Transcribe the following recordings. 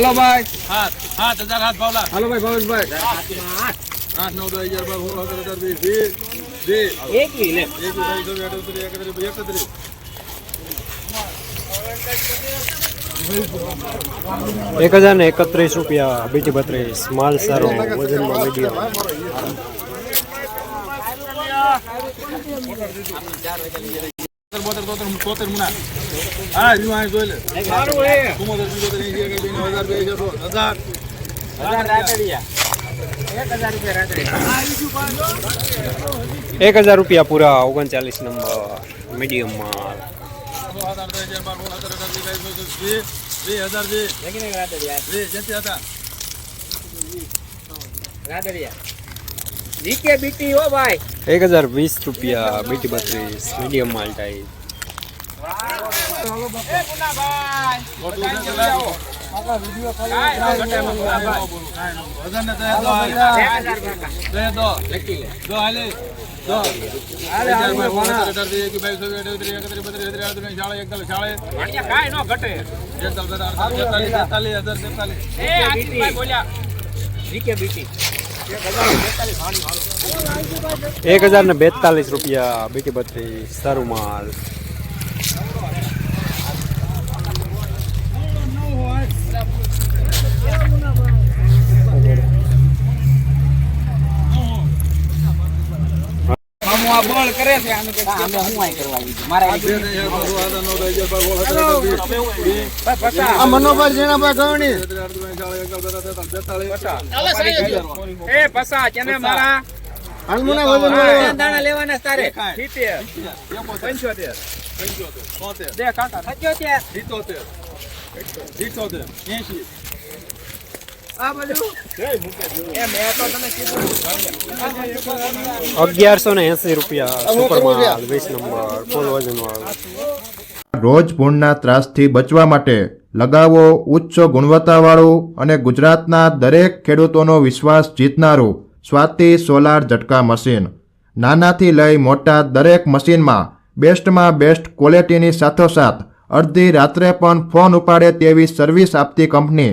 હાલો ભાઈ હાથ હાથ હજાર હાથ ભાવલા હાલો ભાઈ ભાવેશભાઈ આઠ નવ દસ અગિયાર બાર સોળ સત્તર અઢાર વીસ વીસ એકત્રીસ એક હજાર ને એકત્રીસ રૂપિયા બીટી બત્રીસ માલ સારો વજનમાં મીડિયમ બોતેર તોતેર તોતેર મુના હા વીમા અહીં જોઈ નેવું, હજાર બે હજાર દો, હજાર હજાર એક રૂપિયા એક પૂરા ઓગણચાલીસ નંબર મીડિયમ માલ. સોળ એક રાતડિયા વીસ જેથી હતા રાતડિયા નીચે બીટી હો ભાઈ એક હજાર વીસ રૂપિયા બીટી બત્રીસ મીડિયમ માલ ટાઈપ હજાર ને દસ દો હાલે. દસ દો દો હાલે દો અગિયાર બાર સોળ સત્તર અઢાર વીસ એકવીસ બાવીસ ચોવીસ અઠ્યાવીસ એકત્રીસ બત્રીસ તેત્રીસ અડત્રીસ શાળા એકતાલીસ શાળા કાંઈ નો ઘટે એક હજાર ને બેતાલીસ રૂપિયા બીટી બત્રીસ સારું માલ. આ બળ કરે છે આને કે અમે હું આય કરવા આવી? મારા આ મનોભાઈ જેનાભાઈ ગવણી એ પસા કેને મારા? હણમુના વજન વાળો દાણા લેવાના તારે. 70 75 75 70 દે કાકા. 75 70 75 80 અગિયારસો ને એસી રૂપિયા સુપર વીસ નંબર ફૂલ વજન રોજ ભૂણના ત્રાસથી બચવા માટે લગાવો ઉચ્ચ ગુણવત્તાવાળું અને ગુજરાતના દરેક ખેડૂતોનો વિશ્વાસ જીતનારું સ્વાતિ સોલાર ઝટકા મશીન. નાનાથી લઈ મોટા દરેક મશીનમાં બેસ્ટમાં બેસ્ટ ક્વોલિટીની સાથોસાથ અડધી રાત્રે પણ ફોન ઉપાડે તેવી સર્વિસ આપતી કંપની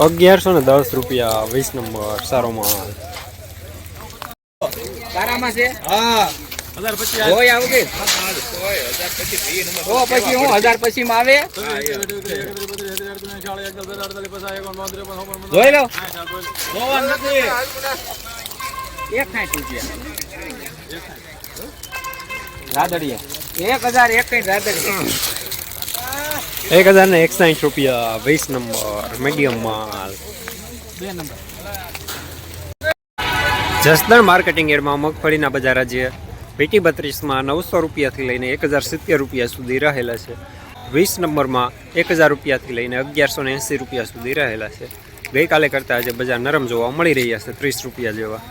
અગિયારસો ને દસ રૂપિયા વીસ નંબર સારો. માલ તારામાં છે હા એક રૂપિયા. રાદડિયા એક હજાર એક સાઠ રાદડિયા એક હજાર ને એકસાઠ રૂપિયા વીસ નંબર મીડિયમ માલ જસદણ માર્કેટિંગ એડમાં મગફળીના બજાર આજે વીટી બત્રીસમાં નવસો રૂપિયાથી લઈને એક હજાર સિત્તેર રૂપિયા સુધી રહેલા છે વીસ નંબરમાં એક હજાર રૂપિયાથી લઈને અગિયારસો ને એંસી રૂપિયા સુધી રહેલા છે ગઈકાલે કરતાં આજે બજાર નરમ જોવા મળી રહ્યા છે ત્રીસ રૂપિયા જેવા